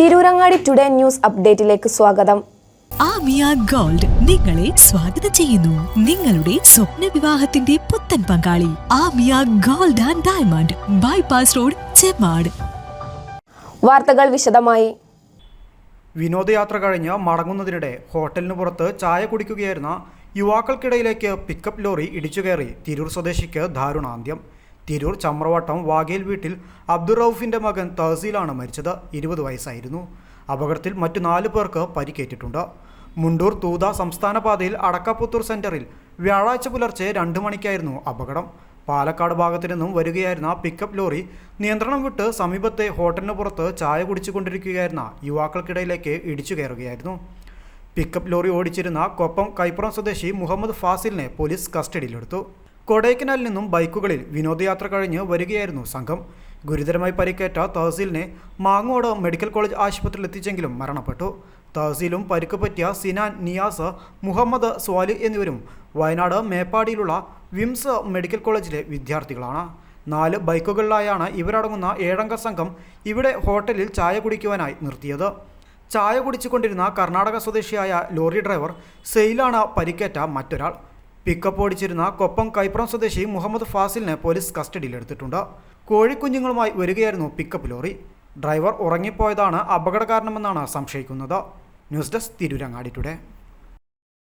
Tirurangadi today news അപ്ഡേറ്റിലേക്ക് സ്വാഗതം. Amiya gold നിങ്ങളെ സ്വാഗതം ചെയ്യുന്നു. നിങ്ങളുടെ സ്വപ്ന വിവാഹത്തിന്റെ പുത്തൻ പങ്കാളി Amiya gold and diamond bypass road Chemmad വാർത്തകൾ വിശദമായി. വിനോദയാത്ര കഴിഞ്ഞ് മടങ്ങുന്നതിനിടെ ഹോട്ടലിന് പുറത്ത് ചായ കുടിക്കുകയായിരുന്ന യുവാക്കൾക്കിടയിലേക്ക് പിക്കപ്പ് ലോറി ഇടിച്ചുകയറി. തിരൂർ സ്വദേശിക്ക് ദാരുണാന്ത്യം. തിരൂർ ചമ്രവട്ടം വാഗേൽ വീട്ടിൽ അബ്ദുൾ റൌഫിന്റെ മകൻ തഹസീലാണ് മരിച്ചത്. ഇരുപത് വയസ്സായിരുന്നു. അപകടത്തിൽ മറ്റു നാല് പേർക്ക് പരിക്കേറ്റിട്ടുണ്ട്. മുണ്ടൂർ തൂത സംസ്ഥാന പാതയിൽ അടക്കപ്പുത്തൂർ സെന്ററിൽ വ്യാഴാഴ്ച പുലർച്ചെ രണ്ട് മണിക്കായിരുന്നു അപകടം. പാലക്കാട് ഭാഗത്തു നിന്നും വരികയായിരുന്ന പിക്കപ്പ് ലോറി നിയന്ത്രണം വിട്ട് സമീപത്തെ ഹോട്ടലിന് പുറത്ത് ചായ കുടിച്ചുകൊണ്ടിരിക്കുകയായിരുന്ന യുവാക്കൾക്കിടയിലേക്ക് ഇടിച്ചു കയറുകയായിരുന്നു. പിക്കപ്പ് ലോറി ഓടിച്ചിരുന്ന കൊപ്പം കൈപ്പുറം സ്വദേശി മുഹമ്മദ് ഫാസിലിനെ പോലീസ് കസ്റ്റഡിയിലെടുത്തു. കൊടൈക്കനാലിൽ നിന്നും ബൈക്കുകളിൽ വിനോദയാത്ര കഴിഞ്ഞ് വരികയായിരുന്നു സംഘം. ഗുരുതരമായി പരിക്കേറ്റ തഹസീലിനെ മാങ്ങോട് മെഡിക്കൽ കോളേജ് ആശുപത്രിയിൽ എത്തിച്ചെങ്കിലും മരണപ്പെട്ടു. തഹസീലും പരിക്ക് പറ്റിയ സിനാൻ നിയാസ് മുഹമ്മദ് സ്വാലി എന്നിവരും വയനാട് മേപ്പാടിയിലുള്ള വിംസ് മെഡിക്കൽ കോളേജിലെ വിദ്യാർത്ഥികളാണ്. നാല് ബൈക്കുകളിലായാണ് ഇവരടങ്ങുന്ന ഏഴംഗ സംഘം ഇവിടെ ഹോട്ടലിൽ ചായ കുടിക്കുവാനായി നിർത്തിയത്. ചായ കുടിച്ചുകൊണ്ടിരുന്ന കർണാടക സ്വദേശിയായ ലോറി ഡ്രൈവർ സെയിലാണ് പരിക്കേറ്റ മറ്റൊരാൾ. പിക്കപ്പ് ഓടിച്ചിരുന്ന കൊപ്പം കൈപ്പുറം സ്വദേശി മുഹമ്മദ് ഫാസിലിനെ പോലീസ് കസ്റ്റഡിയിലെടുത്തിട്ടുണ്ട്. കോഴിക്കുഞ്ഞുങ്ങളുമായി വരികയായിരുന്നു പിക്കപ്പ് ലോറി. ഡ്രൈവർ ഉറങ്ങിപ്പോയതാണ് അപകട കാരണമെന്നാണ് സംശയിക്കുന്നത്. News desk Tirurangadi today.